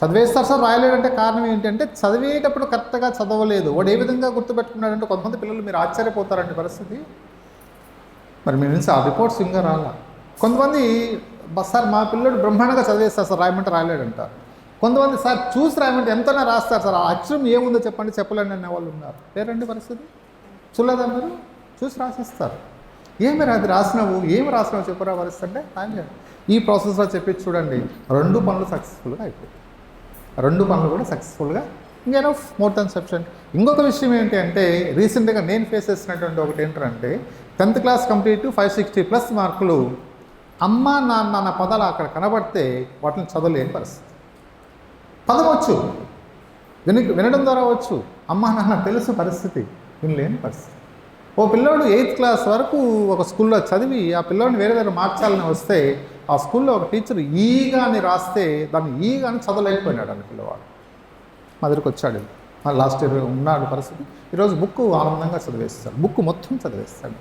చదివేస్తారు sir రాయలేడంటే కారణం ఏంటంటే చదివేటప్పుడు కరెక్ట్గా చదవలేదు. వాడు ఏ విధంగా గుర్తుపెట్టుకున్నాడంటే కొంతమంది పిల్లలు మీరు ఆశ్చర్యపోతారండి పరిస్థితి. మరి మీ నుంచి ఆ రిపోర్ట్స్ ఇంకా రాలా. కొంతమంది సార్ మా పిల్లడు బ్రహ్మాండంగా చదివేస్తారు సార్ రాయమంటే రాయలేడంటారు కొంతమంది సార్ చూసి రాయమంటే ఎంతైనా రాస్తారు సార్ ఆ అక్షరం ఏముందో చెప్పండి చెప్పలేండి అనే వాళ్ళు ఉన్నారు. పేరండి పరిస్థితి? చూడలేదా మీరు? చూసి రాసిస్తారు. ఏమి అది రాసినావు? ఏమి రాసినావు? చెప్పురా పరిస్థితి అంటే ఆయన ఈ ప్రాసెస్లో చెప్పి చూడండి. రెండు పనులు సక్సెస్ఫుల్గా అయిపోయాయి. రెండు పనులు కూడా సక్సెస్ఫుల్గా ఇంకేనో మోర్ దాన్ సఫిషియంట్ ఇంకొక విషయం ఏంటి అంటే రీసెంట్గా నేను ఫేస్ చేసినటువంటి ఒకటి ఏంటంటే tenth class complete five sixty plus మార్కులు అమ్మ నాన్న అన్న పదాలు అక్కడ కనబడితే వాటిని చదవలేని పరిస్థితి. చదవచ్చు. విని వినడం ద్వారా వచ్చు అమ్మ నాన్న తెలుసు పరిస్థితి. వినలేని పరిస్థితి. ఓ పిల్లోడు ఎయిత్ క్లాస్ వరకు ఒక స్కూల్లో చదివి ఆ పిల్లోడిని వేరే దగ్గర మార్చాలని వస్తే ఆ స్కూల్లో ఒక టీచర్ ఈగా అని రాస్తే దాన్ని ఈగా అని చదవలేకపోయినాడు అని పిల్లవాడు. మా దగ్గరికి వచ్చాడు. మా లాస్ట్ ఇయర్ ఉన్నాడు పరిస్థితి. ఈరోజు బుక్ ఆనందంగా చదివేస్తాడు. బుక్ మొత్తం చదివేస్తాడు.